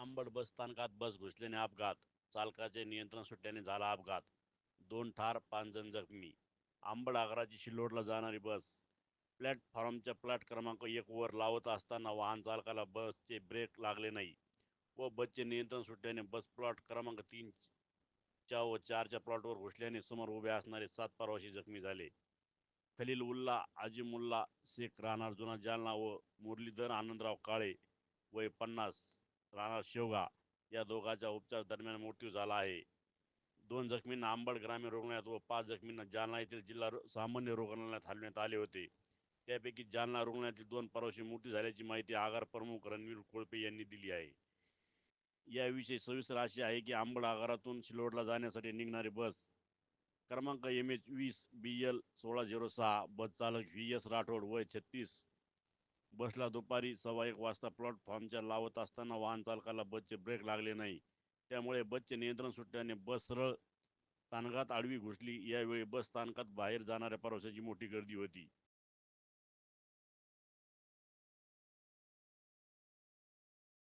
आंबड बस स्थानकात बस घुसल्याने अपघात चालकाचे नियंत्रण सुटल्याने झाला अपघात. दोन ठार पाच जण जखमी आंबड आगाराची शिल्लोडला जाणारी बस. प्लॅटफॉर्मच्या प्लॅट क्रमांक एक वर लावत असताना वाहन चालकाला बसचे ब्रेक लागले नाही व बसचे नियंत्रण सुटल्याने बस प्लॉट क्रमांक तीन च्या व चारच्या प्लॉटवर घुसल्याने समोर उभे असणारे सात प्रवासी जखमी झाले. खलील उल्ला आजिमुल्ला शेख राहणार जुना जालना व मुरलीधर आनंदराव काळे वय पन्नास. राहणार शेवगा. या दोघांच्या उपचार दरम्यान मृत्यू झाला आहे. दोन जखमींना आंबड ग्रामीण रुग्णालयात व पाच जखमींना जालना येथील जिल्हा सामान्य रुग्णालयात हलवण्यात आले होते. त्यापैकी जालना रुग्णालयातील दोन परवाशी मृत्यू झाल्याची माहिती आगार प्रमुख रणवीर कोळपे यांनी दिली आहे. याविषयी सविस्तर अशी आहे की आंबड आगारातून शिलोडला जाण्यासाठी निघणारी बस क्रमांक एम एच वीस बी एल सोळा झिरो सहा बस चालक व्ही एस राठोड वय छत्तीस बसला दुपारी सव्वा एक वाजता प्लॅटफॉर्मच्या लावत असताना वाहन चालकाला बसचे ब्रेक लागले नाही. त्यामुळे बसचे नियंत्रण सुटल्याने बस सरळ स्थानकात आडवी घुसली. यावेळी बस स्थानकात बाहेर जाणाऱ्या प्रवाशाची मोठी गर्दी होती.